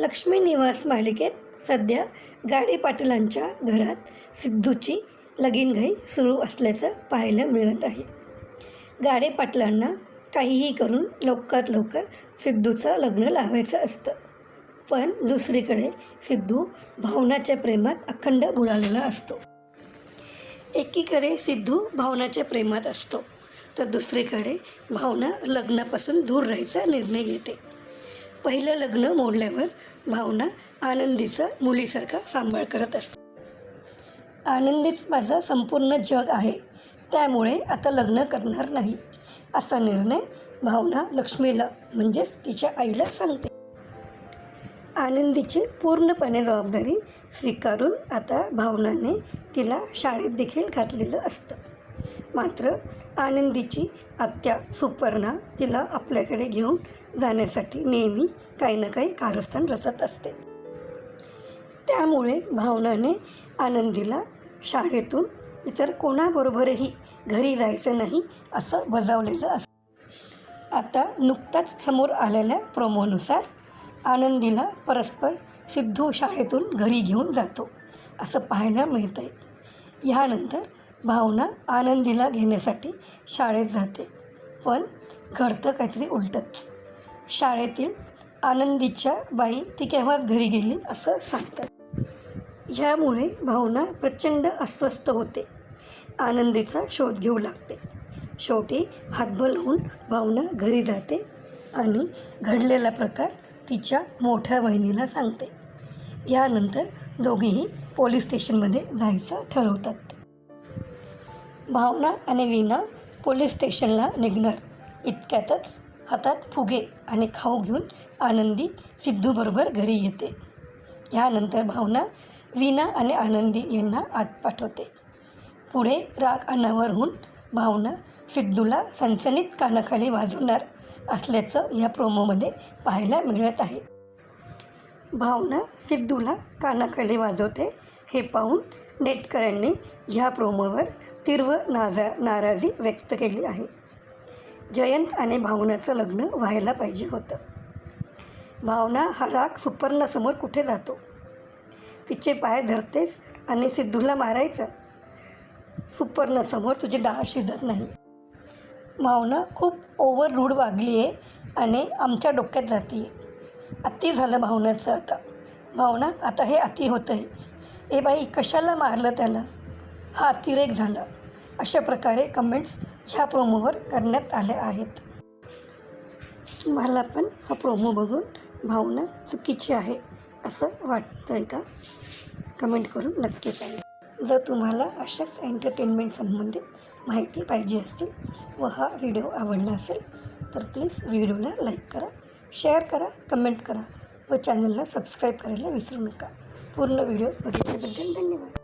लक्ष्मी निवास मालिकेत सध्या गाडे पाटीलांच्या घरात सिद्धूची लगीनघाई सुरू असल्याचं पाहायला मिळत आहे. गाडे पाटलांना काहीही करून लवकरात लवकर सिद्धूचं लग्न लावायचं असतं. पण दुसरीकडे सिद्धू भावनाच्या प्रेमात अखंड बुडालेला असतो. एकीकडे सिद्धू भावनाच्या प्रेमात असतो तर दुसरीकडे भावना लग्नापासून दूर राहायचा निर्णय घेते. पहिलं लग्न मोडल्यावर भावना आनंदीचा मुलीसारखा सांभाळ करत असतो. आनंदीच माझं संपूर्ण जग आहे. त्यामुळे आता लग्न करणार नाही असा निर्णय भावना लक्ष्मीला म्हणजेच तिच्या आईला सांगते. आनंदीची पूर्णपणे जबाबदारी स्वीकारून आता भावनाने तिला शाळेत देखील घातलेलं असतं. मात्र आनंदीची आत्या सुपर्णा तिला आपल्याकडे घेऊन जाण्यासाठी नेहमी काही ना काही कारस्थान रचत असते. त्यामुळे भावनाने आनंदीला शाळेतून इतर कोणाबरोबरही घरी जायचं नाही असं बजावलेलं असतं आता नुकताच समोर आलेल्या प्रोमोनुसार आनंदीला परस्पर सिद्धू शाळेतून घरी घेऊन जातो असं पाहायला मिळतं आहे ह्यानंतर भावना आनंदीला घेण्यासाठी शाळेत जाते. पण घडतं काहीतरी उलटंच शाळेतील आनंदीच्या बाई ती केव्हाच घरी गेली असं सांगतात. ह्यामुळे भावना प्रचंड अस्वस्थ होते. आनंदीचा शोध घेऊ लागते. शेवटी हातबल होऊन भावना घरी जाते आणि घडलेला प्रकार तिच्या मोठ्या बहिणीला सांगते. यानंतर दोघेही पोलीस स्टेशनमध्ये जायचं ठरवतात. भावना आणि वीणा पोलीस स्टेशनला निघणार. इतक्यातच हातात फुगे आणि खाऊ घेऊन आनंदी सिद्धूबरोबर घरी येते. ह्यानंतर भावना वीणा आणि आनंदी यांना आत पाठवते. पुढे राग अनावर होऊन भावना सिद्धूला सनसनीत कानाखाली वाजवणार असल्याचं या प्रोमोमध्ये पाहायला मिळत आहे. भावना सिद्धूला कानाखाली वाजवते हे पाहून नेटकऱ्यांनी ह्या प्रोमोवर तीव्र नाजा नाराजी व्यक्त केली आहे. जयंत आणि भावनाचं लग्न व्हायला पाहिजे होतं. भावना हा राग सुपर्णासमोर कुठे जातो? तिचे पाय धरतेस आणि सिद्धूला मारायचं? सुपर्णासमोर तुझी डाळ शिजत नाही. भावना खूप ओव्हर रूढ वागली आहे आणि आमच्या डोक्यात जाते आहे अति झालं भावनाचं आता. भावना आता हे अति होतं आहे ए बाई कशाला मारलं त्याला? हा अतिरेक झाला. अशा प्रकारे कमेंट्स ह्या प्रोमोवर करण्यात आल्या आहेत. तुम्हाला पण हा प्रोमो बघून भावना चुकीची आहे असं वाटतं आहे का? कमेंट करून नक्की सांगा. जर तुम्हाला अशाच एंटरटेनमेंट संबंधित माहिती पाहिजे असतील व हा व्हिडिओ आवडला असेल तर प्लीज व्हिडिओला लाईक करा शेअर करा कमेंट करा व चॅनलला सबस्क्राईब करायला विसरू नका. पूर्ण व्हिडिओ बघितल्याबद्दल धन्यवाद.